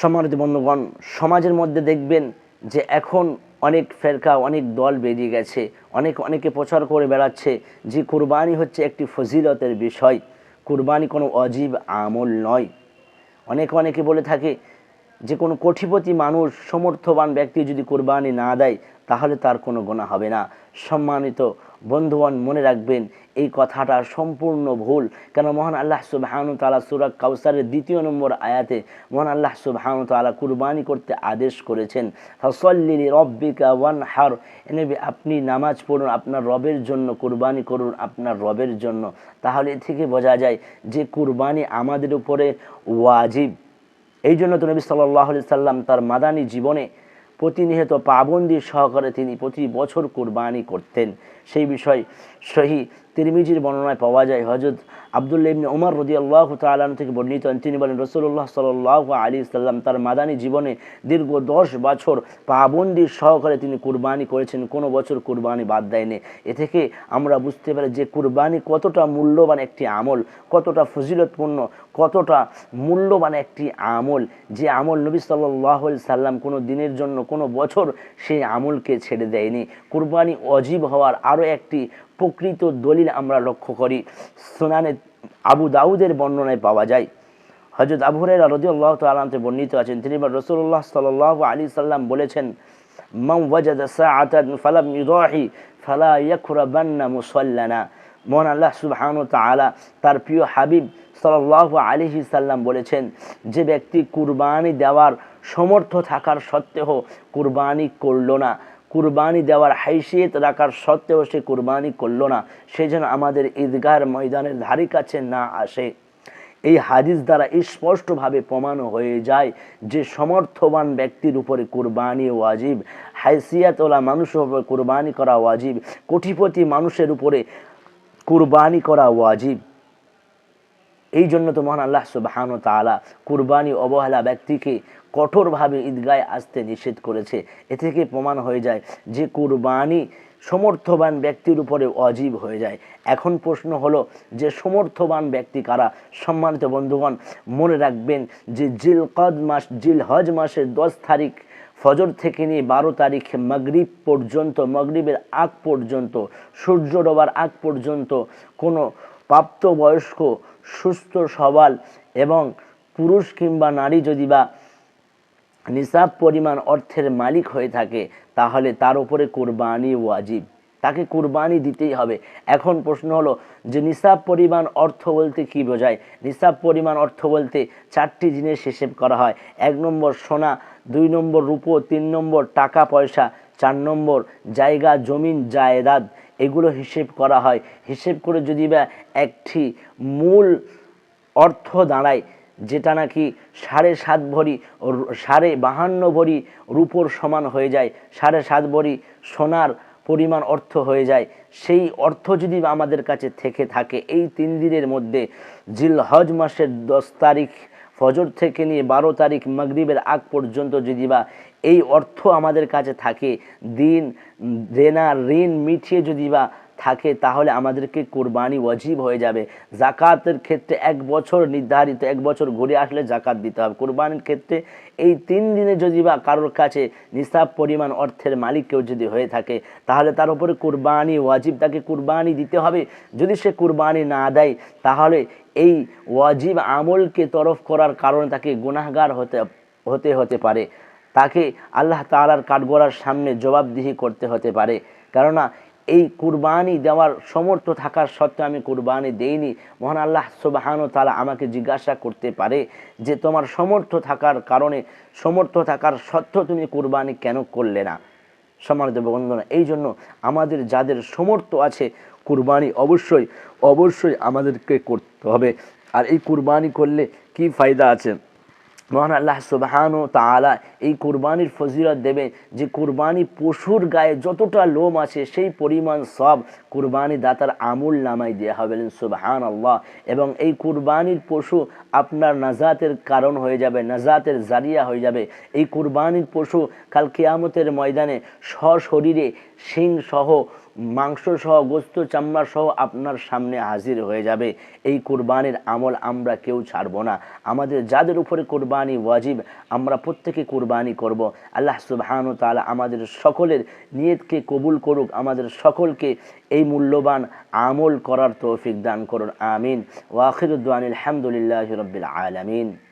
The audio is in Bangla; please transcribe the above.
সম্মানিত বন্ধুগণ, সমাজের মধ্যে দেখবেন যে এখন অনেক ফেরকা, অনেক দল বেরিয়ে গেছে, অনেক, অনেকে প্রচার করে বেড়াচ্ছে যে কুরবানি হচ্ছে একটি ফজিলতের বিষয়। কুরবানি কোনো অজীব আমল নয়। অনেক, অনেকে বলে থাকে যে কোনো কোটিপতি মানুষ, সমর্থবান ব্যক্তি যদি কোরবানি না দেয়, তাহলে তার কোনো গোনা হবে না। সম্মানিত বন্ধুগণ, মনে রাখবেন এই কথাটা সম্পূর্ণ ভুল। কেন? মহান আল্লাহ সুবহানু তালা সুরাক কাউসারের দ্বিতীয় নম্বর আয়াতে মহান আল্লাহ সুবহানু তালা কুরবানি করতে আদেশ করেছেন ফসল্লিলি রব্বিকা ওয়ান হার এনেবে আপনি নামাজ পড়ুন, আপনার রবের জন্য কুরবানি করুন, আপনার রবের জন্য। তাহলে এ থেকে বোঝা যায় যে কুরবানি আমাদের উপরে ওয়াজিব। এই জন্য তো নবী সাল্লাহ সাল্লাম তার মাদানী জীবনে প্রতিনিয়ত পাবন্দি সহকারে তিনি প্রতি বছর কুরবানি করতেন। সেই বিষয় সহি তিরমিজির বর্ণনায় পাওয়া যায়। হজরত আবদুল্লা ইবনে ওমর রদি আল্লাহ থেকে বর্ণিত হন। তিনি বলেন রসুল্লাহ সাল্লাহ আলী সাল্লাম তার মাদানী জীবনে দীর্ঘ দশ বছর পাবন্দির সহকারে তিনি কুরবানি করেছেন। কোনো বছর কুরবানি বাদ দেয়নি। এ থেকে আমরা বুঝতে পারি যে কুরবানি কতটা মূল্যবান একটি আমল, কতটা ফজিলতপূর্ণ, কতটা মূল্যবান একটি আমল। যে আমল নবী সাল্লাহ সাল্লাম কোনো দিনের জন্য, কোনো বছর সেই আমলকে ছেড়ে দেয়নি। কুরবানি অজীব হওয়ার আরও একটি প্রকৃত দলিল আমরা লক্ষ্য করি। সোনানে আবু দাউদের বর্ণনায় পাওয়া যায়। হজরত আবু হুরাইরা রাদিয়াল্লাহু তাআলা আনতে বর্ণিত আছেন, তিনি বলেন রাসূলুল্লাহ সাল্লাল্লাহু আলাইহি সাল্লাম বলেছেন, মান ওয়াজাদা সাআতান ফালাম ফালা ইয়াকরাবান্না মুসাল্লানা। আল্লাহ সুবহানাহু ওয়া তাআলা তার প্রিয় হাবিব সাল্লাল্লাহু আলাইহি সাল্লাম বলেছেন, যে ব্যক্তি কুরবানি দেওয়ার সমর্থ থাকার সত্ত্বেও কুরবানি করল না। কুরবানি দেওয়ার হাইসিয়ত রাখার সত্ত্বেও সে কুরবানি করল না। সে যেন আমাদের ঈদগার ময়দানের ধারে কাছে না আসে। এই হাদিস দ্বারা স্পষ্টভাবে প্রমাণ হয়ে যায় যে সমর্থবান ব্যক্তির উপরে কুরবানি ওয়াজিব হাইসিয়াতওয়ালা মানুষের উপরে কুরবানি করা ওয়াজিব, কোটিপতি মানুষের উপরে কুরবানি করা ওয়াজিব। এই জন্য তো মহান আল্লাহ সুবাহান তালা কুরবানি অবহেলা ব্যক্তিকে কঠোরভাবে ঈদগায় আসতে নিষেধ করেছে। এ থেকে প্রমাণ হয়ে যায় যে কুরবানি সমর্থবান ব্যক্তির উপরে অজীব হয়ে যায়। এখন প্রশ্ন হলো যে সমর্থবান ব্যক্তি কারা? সম্মানিত বন্ধুগণ, মনে রাখবেন যে জিলকদ মাস জিল হজ মাসের দশ তারিখ ফজর থেকে নিয়ে বারো তারিখ মাগরিব পর্যন্ত, মাগরিবের আগ পর্যন্ত, সূর্য ডোবার আগ পর্যন্ত কোনো প্রাপ্তবয়স্ক, সুস্থ সবল এবং পুরুষ কিংবা নারী যদি বা নিসাব পরিমাণ অর্থের মালিক হয়ে থাকে, তাহলে তার উপরে কোরবানি ওয়াজিব। তাকে কুরবানি দিতেই হবে। এখন প্রশ্ন হলো যে নিসাব পরিমাণ অর্থ বলতে কি বোঝায়? নিসাব পরিমাণ অর্থ বলতে চারটি জিনিস হিসেব করা হয়। এক নম্বর সোনা, দুই নম্বর রূপো, তিন নম্বর টাকা পয়সা চার নম্বর, জায়গা, জমিন, জায়দাদ, এগুলো হিসেব করা হয়। হিসেব করে যদি বা একটি মূল অর্থ দাঁড়ায়, যেটা নাকি সাড়ে সাত ভরি সাড়ে বাহান্ন ভরি রূপোর সমান হয়ে যায়, সাড়ে সাত ভরি সোনার পরিমাণ অর্থ হয়ে যায়, সেই অর্থ যদি আমাদের কাছে থেকে থাকে, এই তিন দিনের মধ্যে জিল হজ মাসের দশ তারিখ, ফজর থেকে নিয়ে বারো তারিখ মাগরিবের আগ পর্যন্ত যদি বা এই অর্থ আমাদের কাছে থাকে। দিন, দেনা, ঋণ মিটিয়ে যদি বা থাকে, তাহলে আমাদেরকে কোরবানি ওয়াজিব হয়ে যাবে। জাকাতের ক্ষেত্রে এক বছর নির্ধারিত, এক বছর ঘুরে আসলে জাকাত দিতে হবে। কোরবানির ক্ষেত্রে এই তিন দিনে যদি বা কারোর কাছে নিসাব পরিমাণ অর্থের মালিক কেউ যদি হয়ে থাকে, তাহলে তার উপরে কোরবানি ওয়াজিব, তাকে কোরবানি দিতে হবে। যদি সে কোরবানি না দেয়, তাহলে এই ওয়াজিব আমলকে তরফ করার কারণে তাকে গুনাহগার হতে হতে হতে পারে। তাকে আল্লাহ তালার কাঠগড়ার সামনে জবাবদিহি করতে হতে পারে। কেননা এই কুরবানি দেওয়ার সমর্থ থাকার সত্ত্বেও আমি কুরবানি দেইনি। মহান আল্লাহ সুবাহান তালা আমাকে জিজ্ঞাসা করতে পারে যে, তোমার সমর্থ থাকার কারণে, সমর্থ থাকার সত্ত্বেও তুমি কুরবানি কেন করলে না? সম্মানিত বন্ধুরা, এই জন্য আমাদের যাদের সমর্থ আছে, কুরবানি অবশ্যই অবশ্যই আমাদেরকে করতে হবে। আর এই কুরবানি করলে কি ফায়দা আছে? মহান আল্লাহ সুবাহান তাআলা এই কুরবানির ফজিলত দেবে যে কুরবানি পশুর গায়ে যতটা লোম আছে সেই পরিমাণ সব কুরবানি দাতার আমুল নামাই দেওয়া হবে সুবাহান আল্লাহ এবং এই কুরবানির পশু আপনার নাজাতের কারণ হয়ে যাবে, নাজাতের জারিয়া হয়ে যাবে। এই কুরবানির পশু কাল কেয়ামতের ময়দানে সশরীরে সিং সহ মাংস সহ গোস্ত চামড়া সহ আপনার সামনে হাজির হয়ে যাবে। এই কোরবানির আমল আমরা কেউ ছাড়বো না। আমাদের যাদের উপরে কোরবানি ওয়াজিব, আমরা প্রত্যেকে কোরবানি করব। আল্লাহ সুবহানু তাআলা আমাদের সকলের নিয়তকে কবুল করুক, আমাদের সকলকে এই মূল্যবান আমল করার তৌফিক দান করুন। আমিন। ওয়াখিরুদ্দান আলহামদুলিল্লাহ রবিল আলমিন।